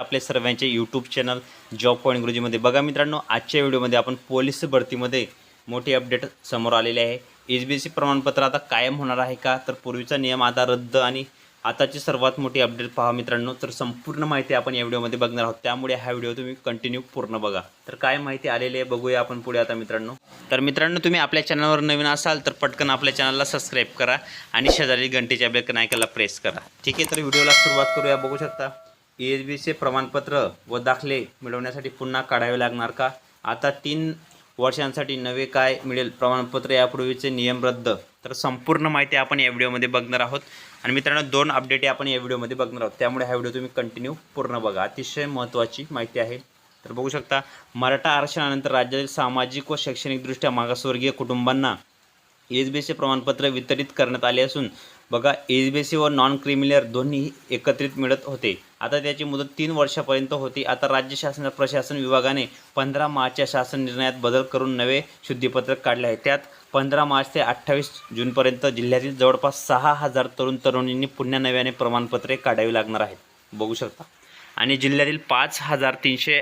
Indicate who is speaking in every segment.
Speaker 1: आपले सर्वांचे YouTube channel job point इंग्रजीमध्ये बघा मित्रांनो आजच्या व्हिडिओमध्ये आपण पोलीस भरतीमध्ये मोठी अपडेट समोर आलेली आहे. एच बी सी प्रमाणपत्र आता कायम होणार आहे का? तर पूर्वीचा नियम आता रद्द आणि आताची सर्वात मोठी अपडेट पहा मित्रांनो. तर संपूर्ण माहिती आपण या व्हिडिओमध्ये बघणार आहोत. त्यामुळे हा व्हिडिओ तुम्ही कंटिन्यू पूर्ण बघा. तर काय माहिती आलेली आहे बघूया आपण पुढे आता मित्रांनो. तर मित्रांनो तुम्ही आपल्या चॅनलवर नवीन असाल तर पटकन आपल्या चॅनलला सबस्क्राईब करा आणि शेजारी घंटेच्या बेलकन ऐकायला प्रेस करा. ठीक आहे तर व्हिडिओला सुरुवात करूया. बघू शकता. E एस बीचे प्रमाणपत्र व दाखले मिळवण्यासाठी पुन्हा काढावे लागणार का? आता तीन वर्षांसाठी नवे काय मिळेल? प्रमाणपत्र यापूर्वीचे नियम रद्द. तर संपूर्ण माहिती आपण या व्हिडिओमध्ये बघणार आहोत. आणि मित्रांनो दोन अपडेट आपण या व्हिडिओमध्ये बघणार आहोत. त्यामुळे हा व्हिडिओ तुम्ही कंटिन्यू पूर्ण बघा. अतिशय महत्त्वाची माहिती आहे. तर बघू शकता मराठा आरक्षणानंतर राज्यातील सामाजिक व शैक्षणिकदृष्ट्या मागासवर्गीय कुटुंबांना एस बी सी प्रमाणपत्र वितरित करण्यात आले असून बघा एस बी सी व नॉन क्रिमिलियर दोन्ही एकत्रित मिळत होते. आता त्याची मुदत तीन वर्षापर्यंत होती. आता राज्य शासन प्रशासन विभागाने पंधरा मार्चच्या शासन निर्णयात बदल करून नवे शुद्धीपत्रक काढले आहे. त्यात पंधरा मार्च ते अठ्ठावीस जूनपर्यंत जिल्ह्यातील जवळपास सहा हजार तरुण तरुणींनी पुन्हा नव्याने प्रमाणपत्रे काढावी लागणार आहेत. बघू शकता. आणि जिल्ह्यातील पाच हजार तीनशे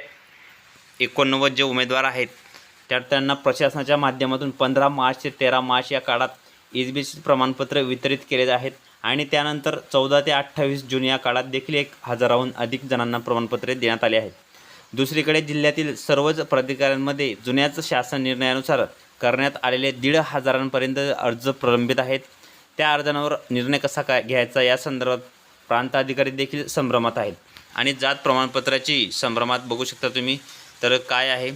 Speaker 1: एकोणनव्वद जे उमेदवार आहेत त्यात त्यांना प्रशासनाच्या माध्यमातून पंधरा मार्च ते तेरा मार्च या काळात एस बी सी प्रमाणपत्र वितरित केले आहेत. आणि त्यानंतर चौदा ते अठ्ठावीस जून या काळात देखील एक हजाराहून अधिक जणांना प्रमाणपत्रे देण्यात आले आहेत. दुसरीकडे जिल्ह्यातील सर्वच प्राधिकाऱ्यांमध्ये जुन्याच शासन निर्णयानुसार करण्यात आलेले दीड हजारांपर्यंत अर्ज प्रलंबित आहेत. त्या अर्जांवर निर्णय कसा काय घ्यायचा या संदर्भात प्रांताधिकारी देखील संभ्रमात आहेत. आणि जात प्रमाणपत्राची संभ्रमात बघू शकता तुम्ही. तर काय आहे?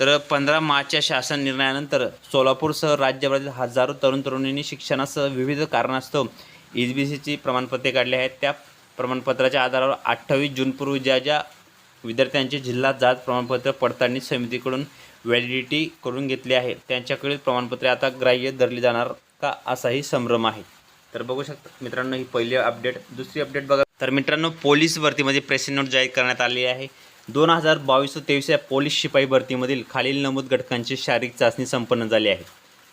Speaker 1: तर पंधरा मार्चच्या शासन निर्णयानंतर सोलापूरसह राज्यभरातील हजारो तरुण तरुणींनी शिक्षणासह विविध कारणास्तव एच बी सीची प्रमाणपत्रे काढली आहेत. त्या प्रमाणपत्राच्या आधारावर अठ्ठावीस जूनपूर्वी ज्या ज्या विद्यार्थ्यांचे जिल्हा जात प्रमाणपत्र पडताळणी समितीकडून व्हॅलिडिटी करून घेतली आहे त्यांच्याकडील प्रमाणपत्रे आता ग्राह्य धरली जाणार का असाही संभ्रम आहे. तर बघू शकता मित्रांनो ही पहिली अपडेट. दुसरी अपडेट बघा. तर मित्रांनो पोलीस भरतीमध्ये प्रेसिंग नोट जाहीर करण्यात आली आहे. दोन हजार बावीस व तेवीस या पोलीस शिपाई भरतीमधील खालील नमूद घटकांची शारीरिक चाचणी संपन्न झाली आहे.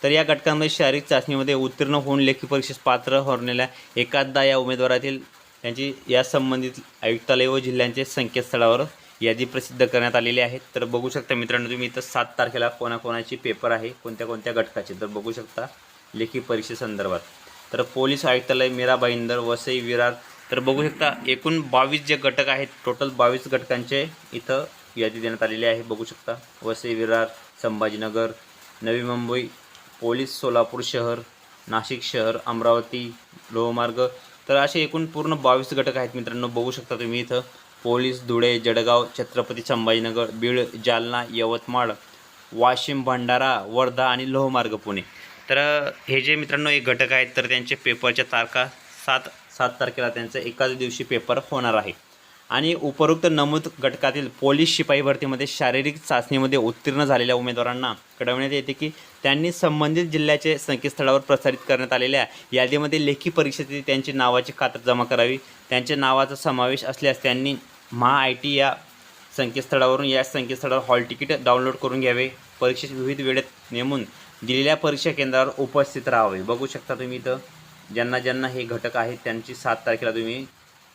Speaker 1: तर या घटकांमध्ये शारीरिक चाचणीमध्ये उत्तीर्ण होऊन लेखी परीक्षेस पात्र होण्याला एकादा या उमेदवारातील त्यांची या संबंधित आयुक्तालय व जिल्ह्यांचे संकेतस्थळावर यादी प्रसिद्ध करण्यात आलेली आहे. तर बघू शकता मित्रांनो तुम्ही इथं सात तारखेला कोणाकोणाची पेपर आहे कोणत्या कोणत्या घटकाचे तर बघू शकता लेखी परीक्षेसंदर्भात तर पोलीस आयुक्तालय मीरा भाईंदर वसई विरार तर बघू शकता एकूण बावीस जे घटक आहेत टोटल बावीस घटकांचे इथं यादी देण्यात आलेली आहे. बघू शकता वसई विरार संभाजीनगर नवी मुंबई पोलीस सोलापूर शहर नाशिक शहर अमरावती लोहमार्ग. तर असे एकूण पूर्ण बावीस घटक आहेत मित्रांनो बघू शकता तुम्ही इथं. पोलीस धुळे जळगाव छत्रपती संभाजीनगर बीड जालना यवतमाळ वाशिम भंडारा वर्धा आणि लोहमार्ग पुणे. तर हे जे मित्रांनो एक घटक आहेत तर त्यांचे पेपरच्या तारखा सात सात तारखेला त्यांचा एकाच दिवशी पेपर होणार आहे. आणि उपरोक्त नमूद घटकातील पोलीस शिपाई भरतीमध्ये शारीरिक चाचणीमध्ये उत्तीर्ण झालेल्या उमेदवारांना कळवण्यात येते की त्यांनी संबंधित जिल्ह्याचे संकेतस्थळावर प्रसारित करण्यात आलेल्या यादीमध्ये लेखी परीक्षेतील त्यांची नावाची खात्र जमा करावी. त्यांच्या नावाचा समावेश असल्यास त्यांनी महा आय टी या संकेतस्थळावरून या संकेतस्थळावर हॉल तिकीट डाउनलोड करून घ्यावे. परीक्षेत विविध वेळेत नेमून दिलेल्या परीक्षा केंद्रावर उपस्थित राहावे. बघू शकता तुम्ही इथं. ज्यांना ज्यांना हे घटक आहेत त्यांची सात तारखेला तुम्ही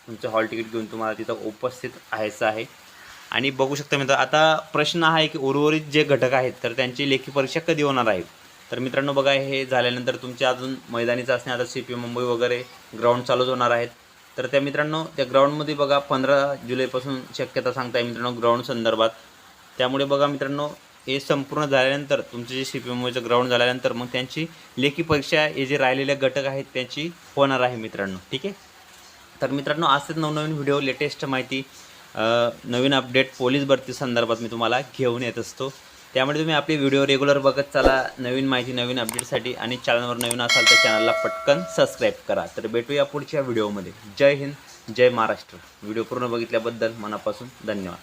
Speaker 1: तुमचं हॉल तिकीट घेऊन तुम्हाला तिथं उपस्थित राहायचं आहे. आणि बघू शकता मित्र आता प्रश्न हा आहे की उर्वरित जे घटक आहेत तर त्यांची लेखी परीक्षा कधी होणार आहे? तर मित्रांनो बघा हे झाल्यानंतर तुमच्या अजून मैदानी चाचण्या आता सी पी मुंबई वगैरे ग्राउंड चालूच होणार आहेत. तर त्या मित्रांनो त्या ग्राउंडमध्ये बघा पंधरा जुलैपासून शक्यता सांगताय मित्रांनो ग्राउंड संदर्भात. त्यामुळे बघा मित्रांनो हे संपूर्ण झाल्यानंतर तुमचे जे सी पी मुंबईचं ग्राउंड झाल्यानंतर मग त्यांची लेखी परीक्षा हे जे राहिलेले घटक आहेत त्यांची होणार आहे मित्रांनो ठीक आहे? तर मित्रांनो असेच नवनवीन व्हिडिओ लेटेस्ट माहिती नवीन अपडेट पोलीस भरती संदर्भात मी तुम्हाला घेऊन येत असतो. त्यामुळे तुम्ही आपले व्हिडिओ रेग्युलर बघत चला नवीन माहिती नवीन अपडेटसाठी आणि चॅनलवर नवीन असाल तर चॅनलला पटकन सबस्क्राईब करा. तर भेटूया पुढच्या व्हिडिओमध्ये जय हिंद जय महाराष्ट्र. व्हिडिओ पूर्ण बघितल्याबद्दल मनापासून धन्यवाद.